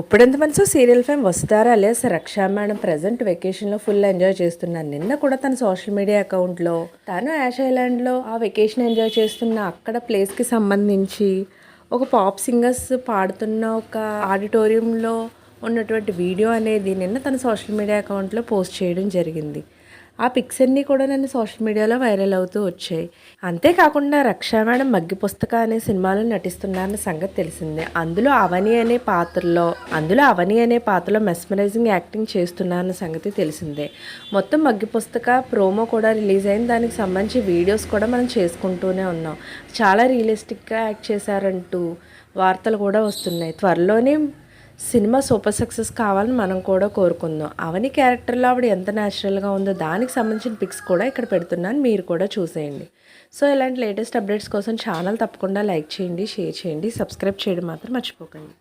గుప్పడంత మనసు serial fame వస్తారా లేస్ రక్షా మేడం ప్రజెంట్ వెకేషన్లో ఫుల్ ఎంజాయ్ చేస్తున్నాను నిన్న కూడా తన సోషల్ మీడియా అకౌంట్లో తను యాష్ ఐలాండ్లో ఆ వెకేషన్ ఎంజాయ్ చేస్తున్న అక్కడ ప్లేస్కి సంబంధించి ఒక పాప్ సింగర్స్ పాడుతున్న ఒక ఆడిటోరియంలో ఉన్నటువంటి వీడియో అనేది నిన్న తన సోషల్ మీడియా అకౌంట్లో పోస్ట్ చేయడం జరిగింది. ఆ పిక్స్ అన్నీ కూడా నన్ను సోషల్ మీడియాలో వైరల్ అవుతూ వచ్చాయి. అంతేకాకుండా రక్షా మేడం మగ్గి పుస్తక అనే సినిమాలో నటిస్తున్నారన్న సంగతి తెలిసిందే. అందులో అవని అనే పాత్రలో అందులో అవని అనే పాత్రలో మెస్మరైజింగ్ యాక్టింగ్ చేస్తున్నారన్న సంగతి తెలిసిందే. మొత్తం మగ్గి పుస్తక ప్రోమో కూడా రిలీజ్ అయింది. దానికి సంబంధించి వీడియోస్ కూడా మనం చేసుకుంటూనే ఉన్నాం. చాలా రియలిస్టిక్గా యాక్ట్ చేశారంటూ వార్తలు కూడా వస్తున్నాయి. త్వరలోనే సినిమా సూపర్ సక్సెస్ కావాలని మనం కూడా కోరుకుందాం. అవని క్యారెక్టర్లో ఆవిడ ఎంత న్యాచురల్గా ఉందో దానికి సంబంధించిన పిక్స్ కూడా ఇక్కడ పెడుతున్నాను. మీరు కూడా చూసేయండి. సో ఇలాంటి లేటెస్ట్ అప్డేట్స్ కోసం ఛానల్ తప్పకుండా లైక్ చేయండి షేర్ చేయండి సబ్స్క్రైబ్ చేయడం మాత్రం మర్చిపోకండి.